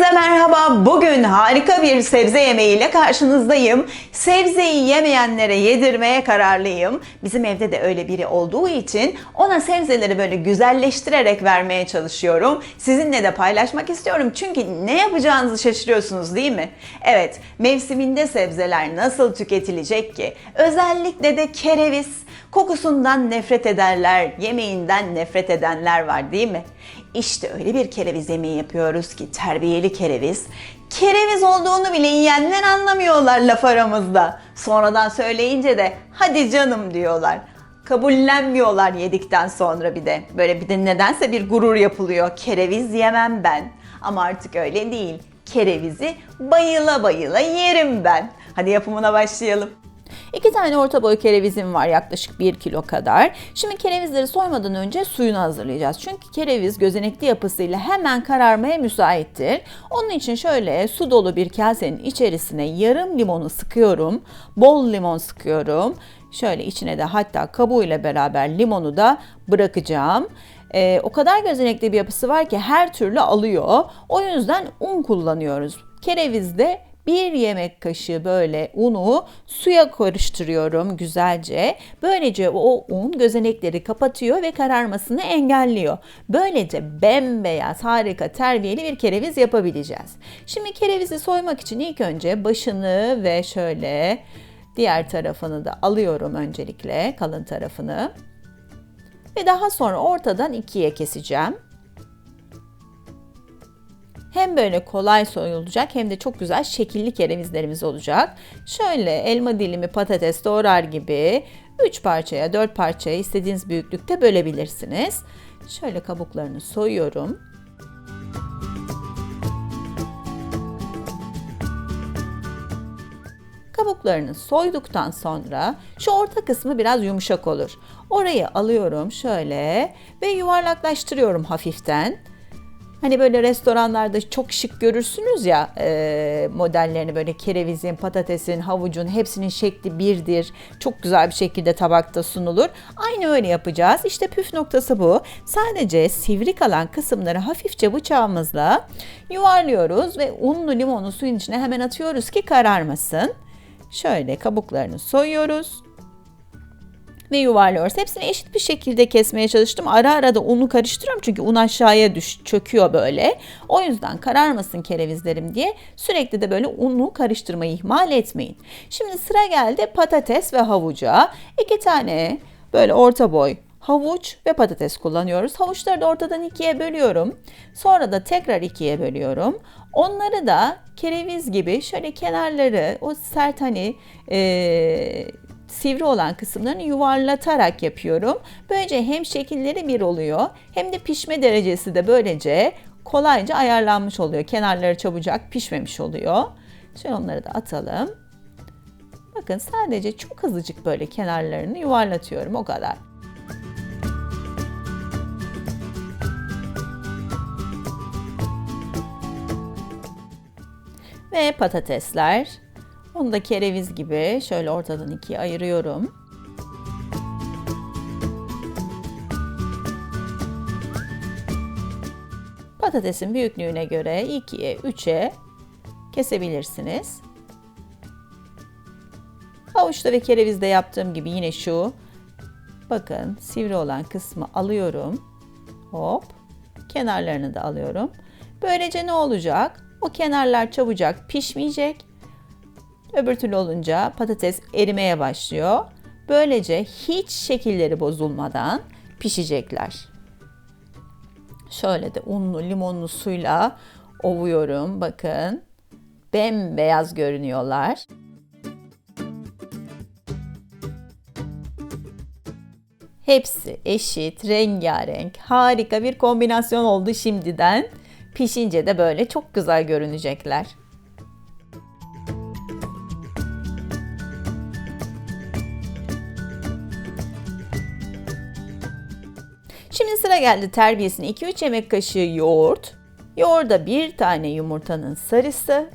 Herkese merhaba. Bugün harika bir sebze yemeğiyle karşınızdayım. Sebzeyi yemeyenlere yedirmeye kararlıyım. Bizim evde de öyle biri olduğu için ona sebzeleri böyle güzelleştirerek vermeye çalışıyorum. Sizinle de paylaşmak istiyorum. Çünkü ne yapacağınızı şaşırıyorsunuz değil mi? Evet, mevsiminde sebzeler nasıl tüketilecek ki? Özellikle de kereviz. Kokusundan nefret ederler, yemeğinden nefret edenler var değil mi? İşte öyle bir kereviz yemeği yapıyoruz ki terbiyeli kereviz. Kereviz olduğunu bile yiyenler anlamıyorlar laf aramızda. Sonradan söyleyince de hadi canım diyorlar. Kabullenmiyorlar yedikten sonra bir de. Böyle bir de nedense bir gurur yapılıyor. Kereviz yemem ben. Ama artık öyle değil. Kerevizi bayıla bayıla yerim ben. Hadi yapımına başlayalım. İki tane orta boy kerevizim var yaklaşık 1 kilo kadar. Şimdi kerevizleri soymadan önce suyunu hazırlayacağız. Çünkü kereviz gözenekli yapısıyla hemen kararmaya müsaittir. Onun için şöyle su dolu bir kasenin içerisine yarım limonu sıkıyorum. Bol limon sıkıyorum. Şöyle içine de hatta kabuğuyla beraber limonu da bırakacağım. Ee, o kadar gözenekli bir yapısı var ki her türlü alıyor. O yüzden un kullanıyoruz. Kerevizde bir yemek kaşığı böyle unu suya karıştırıyorum güzelce. Böylece o un gözenekleri kapatıyor ve kararmasını engelliyor. Böylece bembeyaz harika terbiyeli bir kereviz yapabileceğiz. Şimdi kerevizi soymak için ilk önce başını ve şöyle diğer tarafını da alıyorum öncelikle kalın tarafını. Ve daha sonra ortadan ikiye keseceğim. Hem böyle kolay soyulacak hem de çok güzel şekilli kerevizlerimiz olacak. Şöyle elma dilimi patates doğrar gibi 3 parçaya 4 parçaya istediğiniz büyüklükte bölebilirsiniz. Şöyle kabuklarını soyuyorum. Kabuklarını soyduktan sonra şu orta kısmı biraz yumuşak olur. Orayı alıyorum şöyle ve yuvarlaklaştırıyorum hafiften. Hani böyle restoranlarda çok şık görürsünüz ya e, modellerini böyle kerevizin, patatesin, havucun hepsinin şekli birdir. Çok güzel bir şekilde tabakta sunulur. Aynı öyle yapacağız. İşte püf noktası bu. Sadece sivri kalan kısımları hafifçe bıçağımızla yuvarlıyoruz ve unlu limonu suyun içine hemen atıyoruz ki kararmasın. Şöyle kabuklarını soyuyoruz ve yuvarlıyoruz. Hepsini eşit bir şekilde kesmeye çalıştım. Ara ara da unu karıştırıyorum çünkü un aşağıya düş, çöküyor böyle. O yüzden kararmasın kerevizlerim diye sürekli de böyle unu karıştırmayı ihmal etmeyin. Şimdi sıra geldi patates ve havuca. İki tane böyle orta boy havuç ve patates kullanıyoruz. Havuçları da ortadan ikiye bölüyorum. Sonra da tekrar ikiye bölüyorum. Onları da kereviz gibi şöyle kenarları o sert hani ee, sivri olan kısımlarını yuvarlatarak yapıyorum. Böylece hem şekilleri bir oluyor hem de pişme derecesi de böylece kolayca ayarlanmış oluyor. Kenarları çabucak pişmemiş oluyor. Şimdi onları da atalım. Bakın sadece çok hızlıcık böyle kenarlarını yuvarlatıyorum o kadar. Ve patatesler. Onu da kereviz gibi şöyle ortadan ikiye ayırıyorum. Patatesin büyüklüğüne göre 2'ye 3'e kesebilirsiniz. Havuçta ve kerevizde yaptığım gibi yine şu bakın sivri olan kısmı alıyorum. Hop. Kenarlarını da alıyorum. Böylece ne olacak? O kenarlar çabucak pişmeyecek Öbür türlü olunca patates erimeye başlıyor. Böylece hiç şekilleri bozulmadan pişecekler. Şöyle de unlu limonlu suyla ovuyorum. Bakın bembeyaz görünüyorlar. Hepsi eşit, rengarenk, harika bir kombinasyon oldu şimdiden. Pişince de böyle çok güzel görünecekler. Şimdi sıra geldi terbiyesine 2-3 yemek kaşığı yoğurt. Yoğurda bir tane yumurtanın sarısı.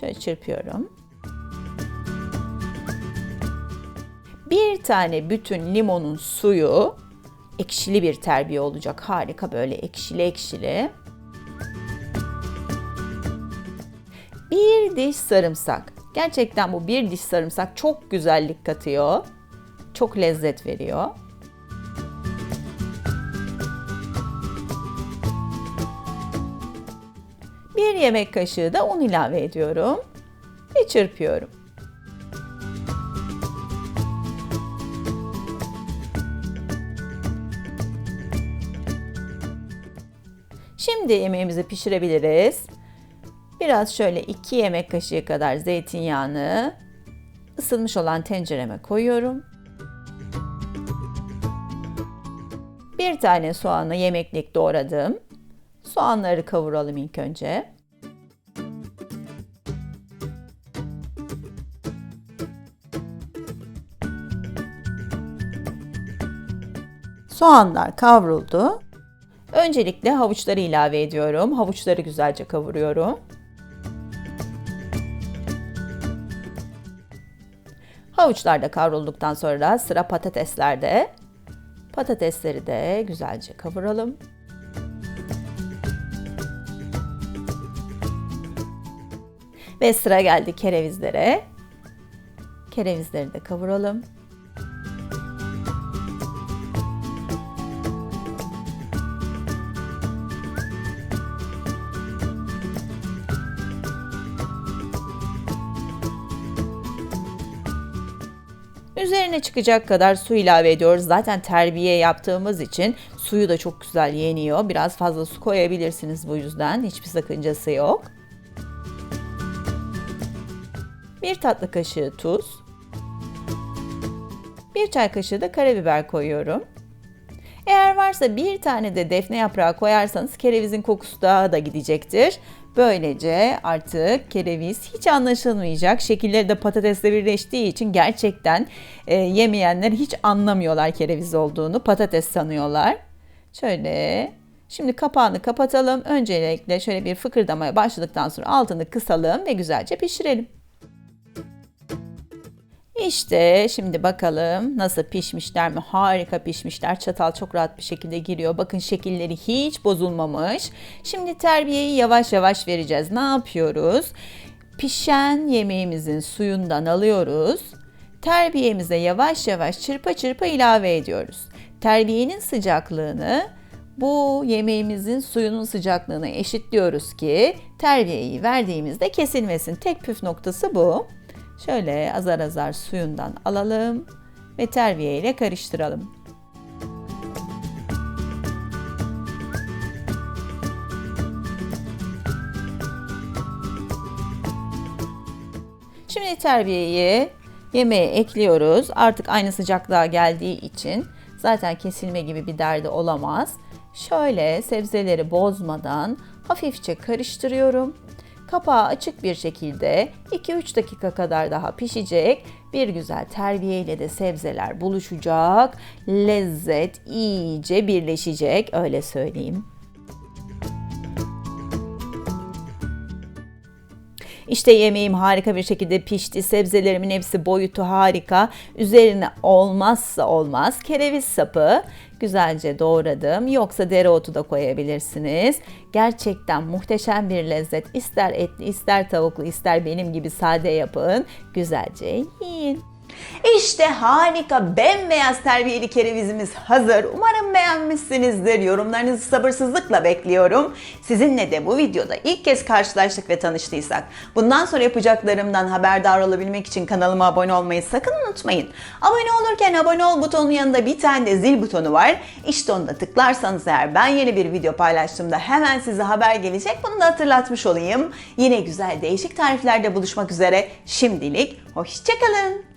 Şöyle çırpıyorum. Bir tane bütün limonun suyu. ekşili bir terbiye olacak. Harika böyle ekşili ekşili. Bir diş sarımsak. Gerçekten bu bir diş sarımsak çok güzellik katıyor. Çok lezzet veriyor. Bir yemek kaşığı da un ilave ediyorum ve çırpıyorum. Şimdi yemeğimizi pişirebiliriz. Biraz şöyle 2 yemek kaşığı kadar zeytinyağını ısınmış olan tencereme koyuyorum. Bir tane soğanı yemeklik doğradım. Soğanları kavuralım ilk önce. Soğanlar kavruldu. Öncelikle havuçları ilave ediyorum. Havuçları güzelce kavuruyorum. Havuçlar da kavrulduktan sonra sıra patateslerde. Patatesleri de güzelce kavuralım. Ve sıra geldi kerevizlere. Kerevizleri de kavuralım. Üzerine çıkacak kadar su ilave ediyoruz. Zaten terbiye yaptığımız için suyu da çok güzel yeniyor. Biraz fazla su koyabilirsiniz bu yüzden. Hiçbir sakıncası yok. Bir tatlı kaşığı tuz. Bir çay kaşığı da karabiber koyuyorum. Eğer varsa bir tane de defne yaprağı koyarsanız kerevizin kokusu daha da gidecektir. Böylece artık kereviz hiç anlaşılmayacak. Şekilleri de patatesle birleştiği için gerçekten e, yemeyenler hiç anlamıyorlar kereviz olduğunu. Patates sanıyorlar. Şöyle Şimdi kapağını kapatalım. Öncelikle şöyle bir fıkırdamaya başladıktan sonra altını kısalım ve güzelce pişirelim. İşte şimdi bakalım nasıl pişmişler mi? Harika pişmişler. Çatal çok rahat bir şekilde giriyor. Bakın şekilleri hiç bozulmamış. Şimdi terbiyeyi yavaş yavaş vereceğiz. Ne yapıyoruz? Pişen yemeğimizin suyundan alıyoruz. Terbiyemize yavaş yavaş çırpa çırpa ilave ediyoruz. Terbiyenin sıcaklığını bu yemeğimizin suyunun sıcaklığına eşitliyoruz ki terbiyeyi verdiğimizde kesilmesin. Tek püf noktası bu. Şöyle azar azar suyundan alalım ve terbiye ile karıştıralım. Şimdi terbiyeyi yemeğe ekliyoruz. Artık aynı sıcaklığa geldiği için zaten kesilme gibi bir derdi olamaz. Şöyle sebzeleri bozmadan hafifçe karıştırıyorum. Kapağı açık bir şekilde 2-3 dakika kadar daha pişecek. Bir güzel terbiye ile de sebzeler buluşacak. Lezzet iyice birleşecek öyle söyleyeyim. İşte yemeğim harika bir şekilde pişti. Sebzelerimin hepsi boyutu harika. Üzerine olmazsa olmaz kereviz sapı güzelce doğradım. Yoksa dereotu da koyabilirsiniz. Gerçekten muhteşem bir lezzet. İster etli, ister tavuklu, ister benim gibi sade yapın. Güzelce yiyin. İşte harika bembeyaz terbiyeli kerevizimiz hazır. Umarım beğenmişsinizdir. Yorumlarınızı sabırsızlıkla bekliyorum. Sizinle de bu videoda ilk kez karşılaştık ve tanıştıysak bundan sonra yapacaklarımdan haberdar olabilmek için kanalıma abone olmayı sakın unutmayın. Abone olurken abone ol butonunun yanında bir tane de zil butonu var. İşte onu da tıklarsanız eğer ben yeni bir video paylaştığımda hemen size haber gelecek. Bunu da hatırlatmış olayım. Yine güzel değişik tariflerde buluşmak üzere. Şimdilik hoşçakalın.